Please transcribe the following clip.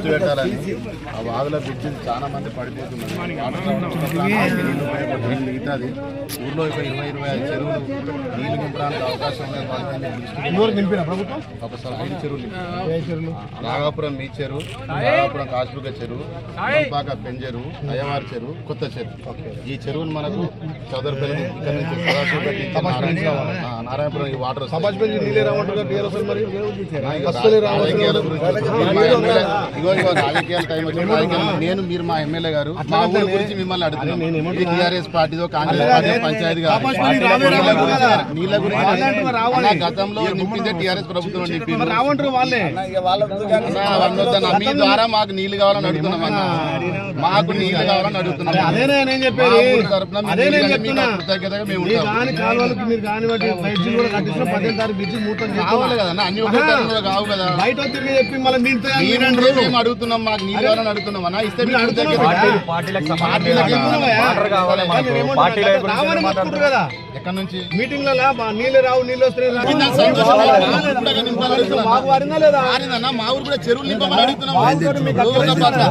దృష్టి పెట్టాలని. ఆ వాగుల బ్రిడ్జ్ చాలా మంది పడిపోతున్నారు. మిగతాది ఊర్లో ఒక ఇరవై ఇరవై ఐదు చెరువులు నీళ్ళు నింపడానికి అవకాశం ప్రభుత్వం? ఒకసారి ఐదు చెరువులు నాగాపురం మీ చెరువు నాగాపురం కాశ్మీక చెరువు మంపాక పెంజెరువు అయ్యవారి చెరువు కొత్త చెరువు. ఈ చెరువును మనకు చౌదరిపల్లి ఇక్కడ నుంచి నారాయణపురం ఈ వాటర్. సమాజ్ రాజకీయాల టైం నేను మీరు మా ఎమ్మెల్యే గారు మా ఊరి గురించి మిమ్మల్ని అడుగుతున్నాను టీఆర్ఎస్ పార్టీదో కాంగ్రెస్ పార్టీ పంచాయతీ. నీళ్ళ గురించి- గతంలో నింపిందే టీఆర్ఎస్ ప్రభుత్వం నింపింది అన్న. మీ ద్వారా మాకు నీళ్ళు కావాలని అడుగుతున్నాం అన్న. మాకు నీళ్ళు కావాలని అడుగుతున్నాం. నేను చెప్పేది? అదే నేను చెప్తున్నా. కృతజ్ఞతగా మేము మీరు ఉంటాం. కాని కాలువలకు మీరు కాని ఫ్లైట్స్ కూడా కట్టించిన పదిహేను తారీఖు బ్రిడ్జ్ మూతం కావాలి కదా అన్న, ఒకే కావు కదా. బయట తిరిగి చెప్పి మళ్ళీ మీ మేము అడుగుతున్నాం మాకు నీళ్ళు కావాలని అడుగుతున్నాం. అన్న ఇస్తే మీకు. కృతజ్ఞత. పార్టీలకు కదా. ఎక్కడి నుంచి మీటింగ్లలో మా నీళ్ళు రావు నీళ్ళు వస్తున్నాయి లేదా మా ఊరు కూడా చెరువులు నింపమని అడుగుతున్నాం కదా?